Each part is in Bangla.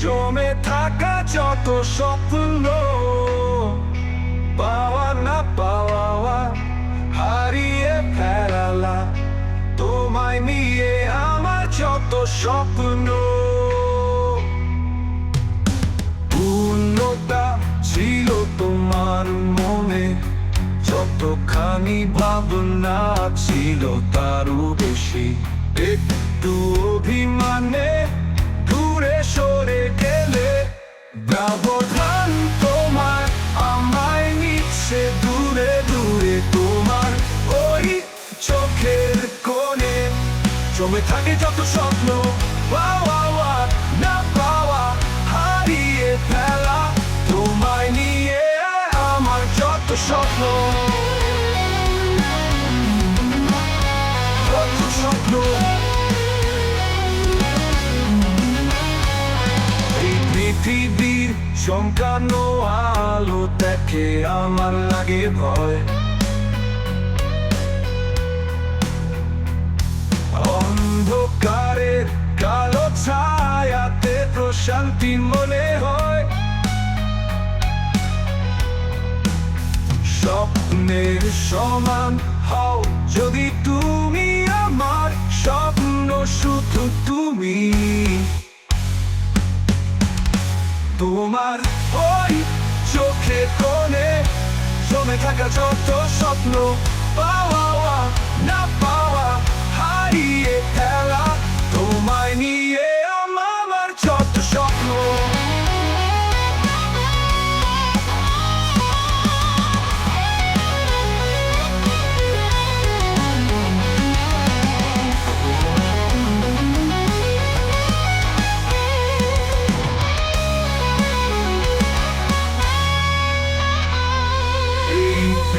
জমে থাকা যত স্বপ্ন, পাওয়া না পাওয়া হারিয়ে ফেরালা তোমায় নিয়ে আমার যত স্বপ্ন। পূর্ণতা ছিল তোমার মনে, যতখানি ভাবনা ছিল তারও বেশি। একটু অভিমানে দূরে সরে গেলে ব্যবধান তোমার, আমায় নিচ্ছে দূরে দূরে তোমার ওই চোখের কোণে। জমে থাকে যত স্বপ্ন, পাওয়া না হারিয়ে ফেলা। আমার যত স্বপ্ন। চমকানো আলো, দেখে আমার লাগে ভয়। অন্ধকারের কালো ছায়াতে প্রশান্তি মনে হয়। স্বপ্নের সমান হও যদি তুমি আমার স্বপ্ন, শুধু তুমি। তোমার ওই চোখে কোণে জমে থাকা যত স্বপ্ন পাওয়া না পাওয়া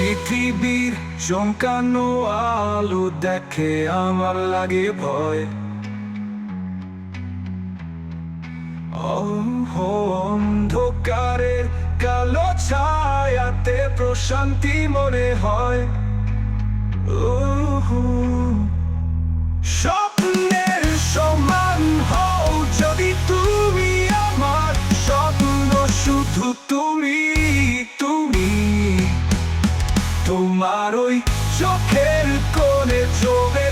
পৃথিবীর চমকানো আলো দেখে আমার লাগে ভয় অন্ধকারের কালো ছায়াতে প্রশান্তি মনে হয়। স্বপ্নের সমান হও যদি তুমি আমার স্বপ্ন শুধু তুমি তোমার ওই চোখের কোণে চোখে